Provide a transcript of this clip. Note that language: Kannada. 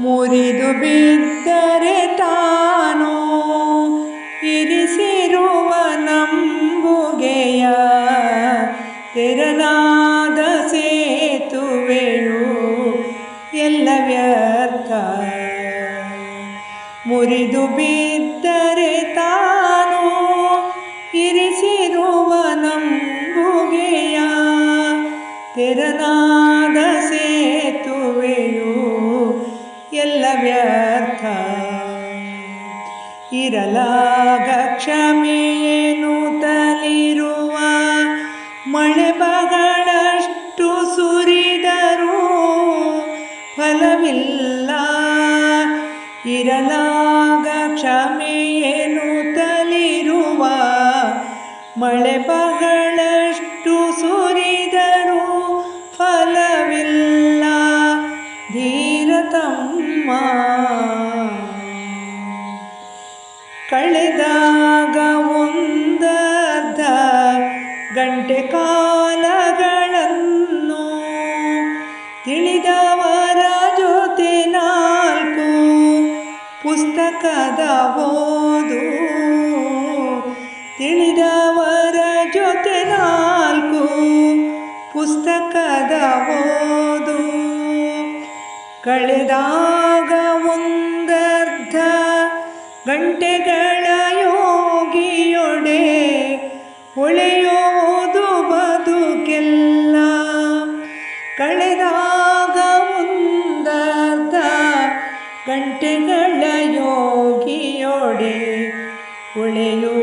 ಮುರಿದು ಬಿದ್ದರೆ ತಾನು ಇರಿಸಿರುವ ನಂಬುಗೆಯ ತೆರನಾದ ಸೇತುವೆಯು ಎಲ್ಲ ವ್ಯರ್ಥ. ಮುರಿದು ಬಿದ್ದರೆ ತಾನು ಇರಿಸಿರುವ ನಂಬುಗೆಯ ತೆರನಾದ ವ್ಯರ್ಥ ಇರಲಾಗ ಕ್ಷಮೆಯೇನು ತಲಿರುವ ಮಳೆ ಬಗಳಷ್ಟು ಸುರಿದರೂ ಫಲವಿಲ್ಲ. ಇರಲಾಗ ಕ್ಷಮೆಯೇನು ತಲಿರುವ ಮಳೆ ಬಗಳಷ್ಟು ಕಳೆದಾಗ ಒಂದದ ಗಂಟೆ ಕಾಲಗಳನ್ನು ತಿಳಿದವರ ಜೊತೆ ನಾಲ್ಕು ಪುಸ್ತಕದ ಓದು. ತಿಳಿದವರ ಜೊತೆ ನಾಲ್ಕು ಪುಸ್ತಕದ ಓದು. ಕಳೆದಾಗ ಒಂದರ್ಧ ಗಂಟೆಗಳ ಯೋಗಿಯೊಡೆ ಹೊಳೆಯೋದು ಬದುಕೆಲ್ಲ ಕಳೆದಾಗ ಒಂದರ್ಧ ಗಂಟೆಗಳ ಯೋಗಿಯೊಡೆ ಹೊಳೆಯುವುದು